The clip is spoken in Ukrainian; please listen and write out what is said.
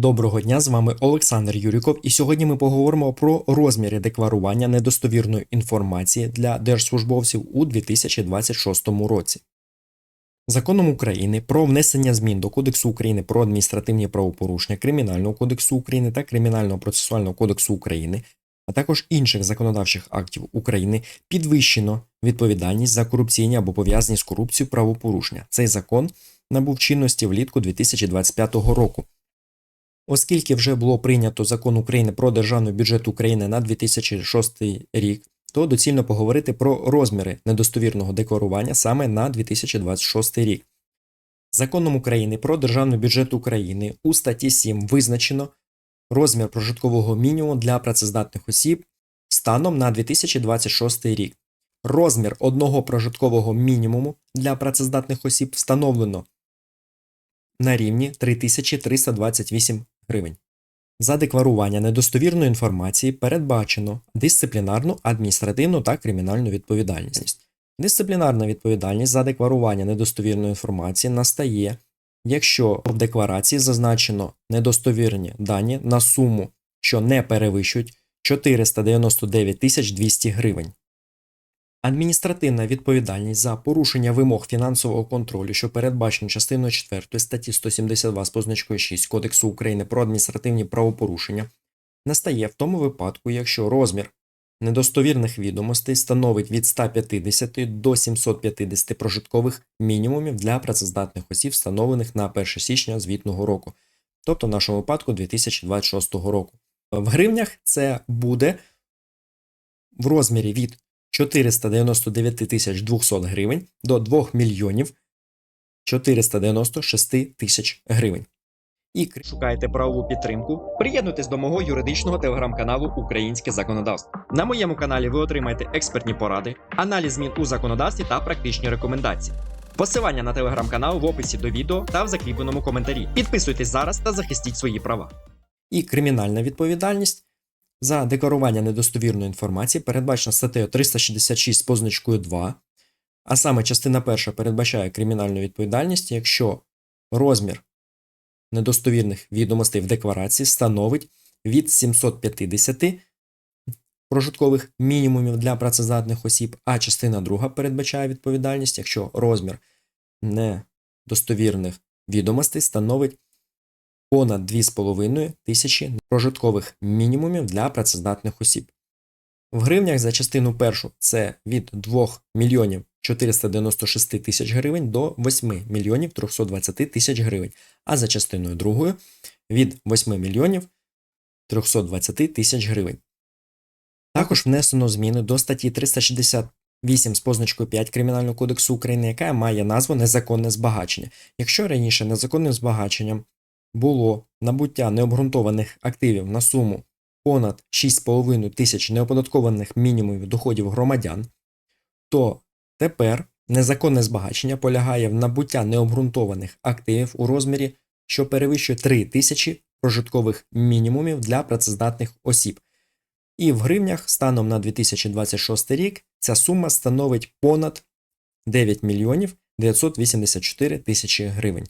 Доброго дня, з вами Олександр Юріков, і сьогодні ми поговоримо про розміри декларування недостовірної інформації для держслужбовців у 2026 році. Законом України про внесення змін до Кодексу України про адміністративні правопорушення, Кримінального кодексу України та Кримінального процесуального кодексу України, а також інших законодавчих актів України підвищено відповідальність за корупційні або пов'язані з корупцією правопорушення. Цей закон набув чинності влітку 2025 року. Оскільки вже було прийнято закон України про державний бюджет України на 2006 рік, то доцільно поговорити про розміри недостовірного декларування саме на 2026 рік. Законом України про державний бюджет України у статті 7 визначено розмір прожиткового мінімуму для працездатних осіб станом на 2026 рік. Розмір одного прожиткового мінімуму для працездатних осіб встановлено на рівні 3328 гривень. За декларування недостовірної інформації передбачено дисциплінарну, адміністративну та кримінальну відповідальність. Дисциплінарна відповідальність за декларування недостовірної інформації настає, якщо в декларації зазначено недостовірні дані на суму, що не перевищують 499 200 гривень. Адміністративна відповідальність за порушення вимог фінансового контролю, що передбачено частиною 4 статті 172 з позначкою 6 Кодексу України про адміністративні правопорушення, настає в тому випадку, якщо розмір недостовірних відомостей становить від 150 до 750 прожиткових мінімумів для працездатних осіб, встановлених на 1 січня звітного року, тобто в нашому випадку 2026 року. В гривнях це буде в розмірі від 499 тисяч 200 гривень до 2 мільйонів 496 тисяч гривень. І шукаєте правову підтримку? Приєднуйтесь до мого юридичного телеграм-каналу Українське законодавство. На моєму каналі ви отримаєте експертні поради, аналіз змін у законодавстві та практичні рекомендації. Посилання на телеграм-канал в описі до відео та в закріпленому коментарі. Підписуйтесь зараз та захистіть свої права. І кримінальна відповідальність за декларування недостовірної інформації передбачена статтею 366 з позначкою 2, а саме частина перша передбачає кримінальну відповідальність, якщо розмір недостовірних відомостей в декларації становить від 750 прожиткових мінімумів для працездатних осіб, а частина друга передбачає відповідальність, якщо розмір недостовірних відомостей становить понад 2,5 тисячі прожиткових мінімумів для працездатних осіб. В гривнях за частину першу це від 2 мільйонів 496 тисяч гривень до 8 мільйонів 320 тисяч гривень, а за частиною другою від 8 мільйонів 320 тисяч гривень. Також внесено зміни до статті 368 з позначкою 5 Кримінального кодексу України, яка має назву незаконне збагачення. Якщо раніше незаконним збагаченням було набуття необґрунтованих активів на суму понад 6,5 тисяч неоподаткованих мінімумів доходів громадян, то тепер незаконне збагачення полягає в набуття необґрунтованих активів у розмірі, що перевищує 3 тисячі прожиткових мінімумів для працездатних осіб. І в гривнях станом на 2026 рік ця сума становить понад 9 мільйонів 984 тисячі гривень.